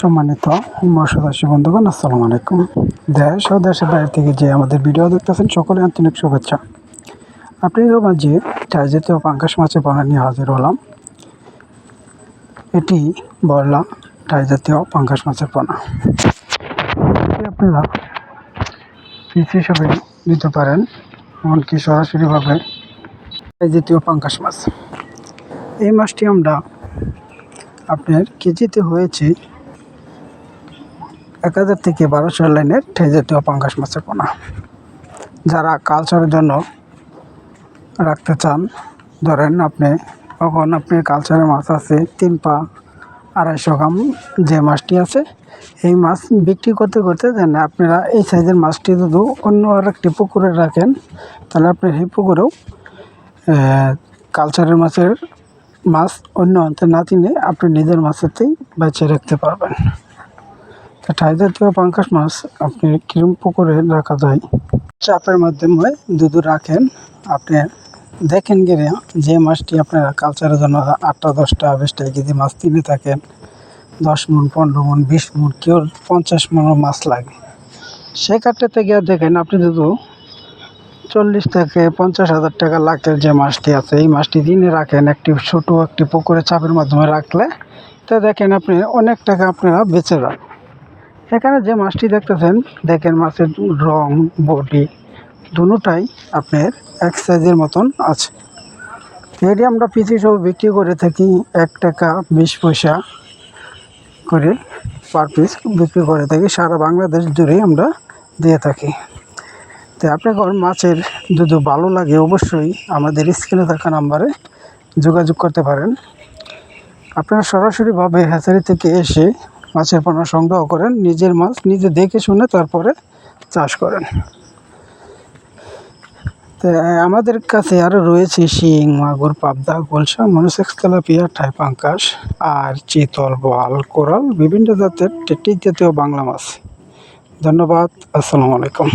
সম্মানিত মৎস্যচাষী বন্ধুগণ, আসসালামু আলাইকুম। দেশ ও দেশের বাইরে থেকে যে আমাদের ভিডিও দেখতেছেন সকলে আন্তরিক শুভেচ্ছা। আপনাদের চাই জাতীয় পাঙ্কাশ মাছের পোনা নিয়ে হাজির হলাম। এটি বড়লা টাই জাতীয় পাঙ্কাশ মাছের পোনা আপনারা পিস হিসাবে নিতে পারেন, এমনকি সরাসরিভাবে টাই জাতীয় পাঙ্কাশ মাছ। এই মাছটি আমরা আপনার কেজিতে হয়েছে এক হাজার থেকে বারোশো লাইনের ঠে জাতীয় পাঙ্গাস মাছের পোনা। যারা কালচারের জন্য রাখতে চান, ধরেন আপনি তখন আপনি কালচারের মাছ আছে তিন পা, আড়াইশো গ্রাম যে মাছটি আছে, এই মাছ বিক্রি করতে করতে দেন আপনারা এই সাইজের মাছটি যদি অন্য আর একটি পুকুরে রাখেন, তাহলে আপনি এই পুকুরেও কালচারের মাছের মাছ অন্য অন্তে না চিনে আপনি নিজের মাছেতেই বেঁচে রাখতে পারবেন। ঠাই জাতীয় পাঙ্কাশ মাছ আপনি কিরম পুকুরে রাখা যায়? চাপের মাধ্যমে দুধ রাখেন। আপনি দেখেন গেলে যে মাছটি আপনারা কালচারের জন্য আটটা, দশটা, বিশটা কেজি মাছ কিনে থাকেন। দশ মন, পনেরো মন, বিশ মন, কেউ পঞ্চাশ মনও মাছ লাগে। সেই কাটতে গিয়ে দেখেন আপনি যদি চল্লিশ থেকে পঞ্চাশ হাজার টাকা লাখের যে মাছটি আছে, এই মাছটি দিনে রাখেন একটি ছোটো একটি পুকুরে চাপের মাধ্যমে রাখলে। তো দেখেন আপনি অনেক টাকা আপনারা বেঁচে যান এখানে যে মাছটি দেখতেছেন, দেখেন মাছের রং, বডি, দুটাই আপনার এক সাইজের মতন আছে। এটি আমরা পিস হিসেবে বিক্রি করে থাকি এক টাকা বিশ পয়সা করে পার পিস বিক্রি করে থাকি। সারা বাংলাদেশ জুড়েই আমরা দিয়ে থাকি। তো আপনার মাছের যদি ভালো লাগে অবশ্যই আমাদের স্ক্রিনে থাকা নাম্বারে যোগাযোগ করতে পারেন। আপনারা সরাসরিভাবে হ্যাচারি থেকে এসে মাছের পোনা সংগ্রহ করেন, নিজের মাছ নিজে দেখে শুনে তারপরে চাষ করেন। তো, আমাদের কাছে আরও রয়েছে শিং, মাগুর, পাবদা গোলসা মনোসেক্স, তেলাপিয়া, ঠাইপাঙ্কাশ, আর চিতল, বোয়াল, কোরাল, বিভিন্ন জাতের টেটি জাতীয় বাংলা মাছ। ধন্যবাদ, আসসালামু আলাইকুম।